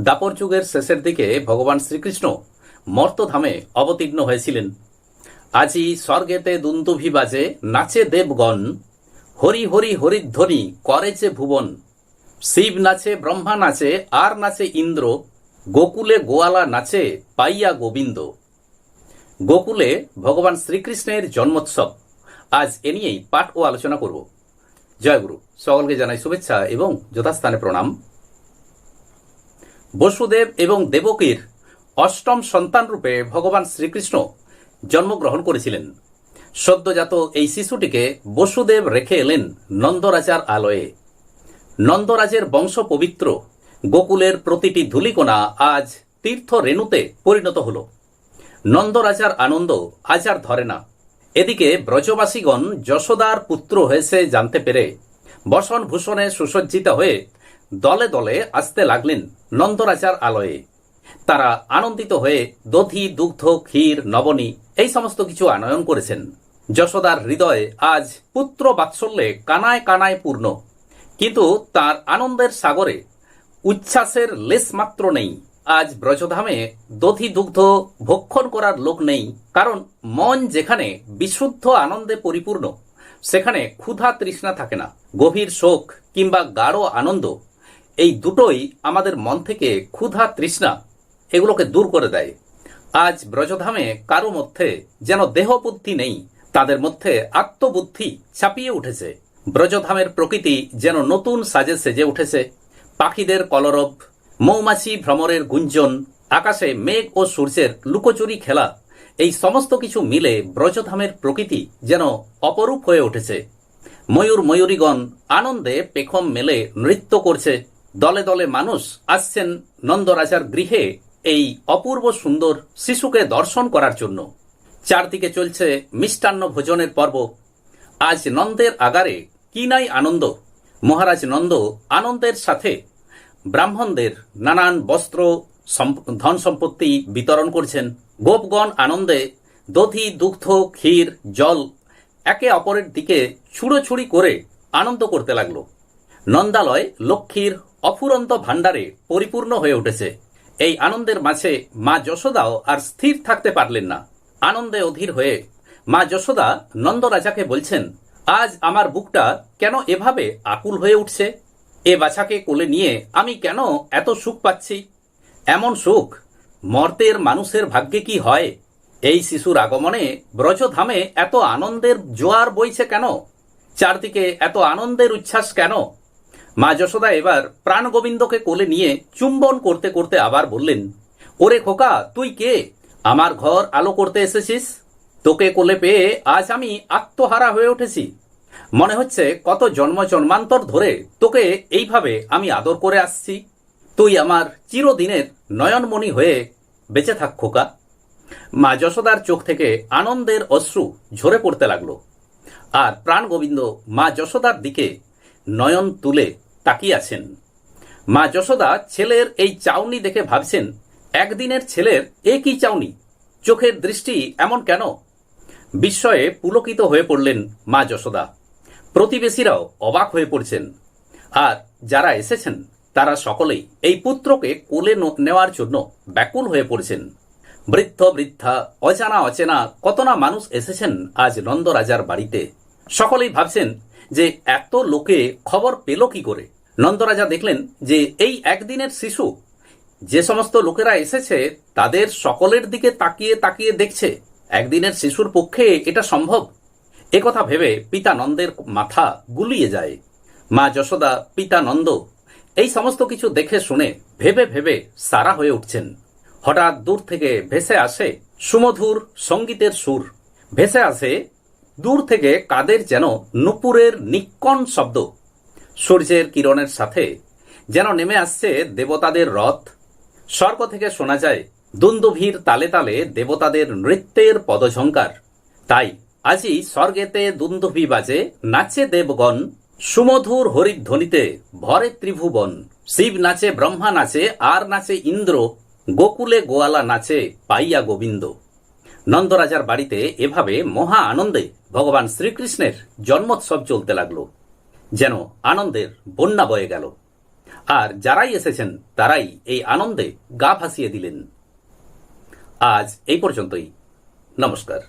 দাপর যুগের শেষের দিকে ভগবান শ্রীকৃষ্ণ মর্তধামে অবতীর্ণ হয়েছিলেন। আজি স্বর্গেতে দুন্দুভি বাজে, নাচে দেবগণ, হরি হরি হরিধ্বনি করেছে ভুবন। শিব নাচে, ব্রহ্মা নাচে, আর নাচে ইন্দ্র, গোকুলে গোয়ালা নাচে পাইয়া গোবিন্দ। গোকুলে ভগবান শ্রীকৃষ্ণের জন্মোৎসব। আজ এ নিয়েই পাঠ ও আলোচনা করব। জয়গুরু, সকলকে জানাই শুভেচ্ছা এবং যথাস্থানে প্রণাম। বসুদেব এবং দেবকীর অষ্টম সন্তান রূপে ভগবান শ্রীকৃষ্ণ জন্মগ্রহণ করেছিলেন। সদ্যজাত এই শিশুটিকে বসুদেব রেখে এলেন নন্দরাজার আলয়ে। নন্দরাজের বংশ পবিত্র গোকুলের প্রতিটি ধুলিকোনা আজ তীর্থ রেণুতে পরিণত হল। নন্দরাজার আনন্দ আজ আর ধরে না। এদিকে ব্রজবাসীগণ যশোদার পুত্র হয়েছে জানতে পেরে বসন ভূষণে সুসজ্জিত হয়ে দলে দলে আসতে লাগলেন নন্দরাজার আলয়ে। তারা আনন্দিত হয়ে দধি, দুগ্ধ, ক্ষীর, নবনী এই সমস্ত কিছু আনয়ন করেছেন। যশোদার হৃদয় আজ পুত্র বাৎসল্যে কানায় কানায় পূর্ণ। কিন্তু তার আনন্দের সাগরে উচ্ছ্বাসের লেশ মাত্র নেই। আজ ব্রজধামে দধি, দুগ্ধ ভক্ষণ করার লোক নেই। কারণ মন যেখানে বিশুদ্ধ আনন্দে পরিপূর্ণ, সেখানে ক্ষুধা তৃষ্ণা থাকে না। গভীর শোক কিংবা গাঢ় আনন্দ এই দুটোই আমাদের মন থেকে ক্ষুধা, তৃষ্ণা এগুলোকে দূর করে দেয়। আজ ব্রজধামে কারও মধ্যে যেন দেহবুদ্ধি নেই, তাদের মধ্যে আত্মবুদ্ধি ছাপিয়ে উঠেছে। ব্রজধামের প্রকৃতি যেন নতুন সাজে সেজে উঠেছে। পাখিদের কলরব, মৌমাছি ভ্রমরের গুঞ্জন, আকাশে মেঘ ও সূর্যের লুকোচুরি খেলা, এই সমস্ত কিছু মিলে ব্রজধামের প্রকৃতি যেন অপরূপ হয়ে উঠেছে। ময়ূর, ময়ূরীগণ আনন্দে পেখম মেলে নৃত্য করছে। দলে দলে মানুষ আসছেন নন্দরাজার গৃহে এই অপূর্ব সুন্দর শিশুকে দর্শন করার জন্য। চারদিকে চলছে মিষ্টান্ন ভোজনের পর্ব। আজ নন্দের আগারে কি নাই আনন্দ? মহারাজ নন্দ আনন্দের সাথে ব্রাহ্মণদের নানান বস্ত্র ধন সম্পত্তি বিতরণ করছেন। গোপগণ আনন্দে দধি, দুগ্ধ, ক্ষীর, জল একে অপরের দিকে ছুড়োছুড়ি করে আনন্দ করতে লাগল। নন্দালয় লক্ষ্মীর অফুরন্ত ভাণ্ডারে পরিপূর্ণ হয়ে উঠেছে। এই আনন্দের মাঝে মা যশোদাও আর স্থির থাকতে পারলেন না। আনন্দে অধীর হয়ে মা যশোদা নন্দরাজাকে বলছেন, আজ আমার বুকটা কেন এভাবে আকুল হয়ে উঠছে? এ বাছাকে কোলে নিয়ে আমি কেন এত সুখ পাচ্ছি? এমন সুখ, মর্তের মানুষের ভাগ্যে কি হয়? এই শিশুর আগমনে ব্রজধামে এত আনন্দের জোয়ার বইছে কেন? চারদিকে এত আনন্দের উচ্ছ্বাস কেন? মা যশোদা এবার প্রাণ গোবিন্দকে কোলে নিয়ে চুম্বন করতে করতে আবার বললেন, ওরে খোকা, তুই কে? আমার ঘর আলো করতে এসেছিস? তোকে কোলে পেয়ে আজ আমি আত্মহারা হয়ে উঠেছি। মনে হচ্ছে কত জন্ম জন্মান্তর ধরে তোকে এইভাবে আমি আদর করে আসছি। তুই আমার চিরদিনের নয়নমণি হয়ে বেঁচে থাক খোকা। মা যশোদার চোখ থেকে আনন্দের অশ্রু ঝরে পড়তে লাগল। আর প্রাণ গোবিন্দ মা যশোদার দিকে নয়ন তুলে তাকিয়ে আছেন মা যশোদা ছেলের এই চাউনি দেখে ভাবছেন, একদিনের ছেলের এ কি চাউনি? চোখের দৃষ্টি এমন কেন? বিস্ময়ে পুলকিত হয়ে পড়লেন মা যশোদা। প্রতিবেশীরাও অবাক হয়ে পড়ছেন। আর যারা এসেছেন, তারা সকলেই এই পুত্রকে কোলে নেওয়ার জন্য ব্যাকুল হয়ে পড়ছেন। বৃদ্ধ, বৃদ্ধা, অজানা, অচেনা, কত না মানুষ এসেছেন আজ নন্দরাজার বাড়িতে। সকলেই ভাবছেন যে এত লোকে খবর পেল কি করে? নন্দরাজা দেখলেন যে এই একদিনের শিশু, যে সমস্ত লোকেরা এসেছে, তাদের সকলের দিকে তাকিয়ে তাকিয়ে দেখছে, একদিনের শিশুর পক্ষে এটা সম্ভব? একথা ভেবে পিতা নন্দের মাথা গুলিয়ে যায়। মা যশোদা পিতা নন্দ এই সমস্ত কিছু দেখে শুনে ভেবে ভেবে সারা হয়ে উঠছেন। হঠাৎ দূর থেকে ভেসে আসে সুমধুর সঙ্গীতের সুর। ভেসে আসে, দূর থেকে কাদের যেন নুপুরের নিক্কণ শব্দ। সূর্যের কিরণের সাথে যেন নেমে আসছে দেবতাদের রথ। স্বর্গ থেকে শোনা যায়, দুন্দুভির তালে তালে দেবতাদের নৃত্যের পদঝঙ্কার তাই আজই স্বর্গেতে দুন্দুভি বাজে, নাচে দেবগণ, সুমধুর হরিধ্বনিতে ভরে ত্রিভুবন। শিব নাচে ব্রহ্মা নাচে, আর নাচে ইন্দ্র, গোকুলে গোয়ালা নাচে পাইয়া গোবিন্দ। নন্দরাজার বাড়িতে এভাবে মহা আনন্দে ভগবান শ্রীকৃষ্ণের জন্মোৎসব চলতে লাগল। যেন আনন্দের বন্যা বয়ে গেল। আর যারাই এসেছেন, তারাই এই আনন্দে গা ভাসিয়ে দিলেন। আজ এই পর্যন্তই। নমস্কার।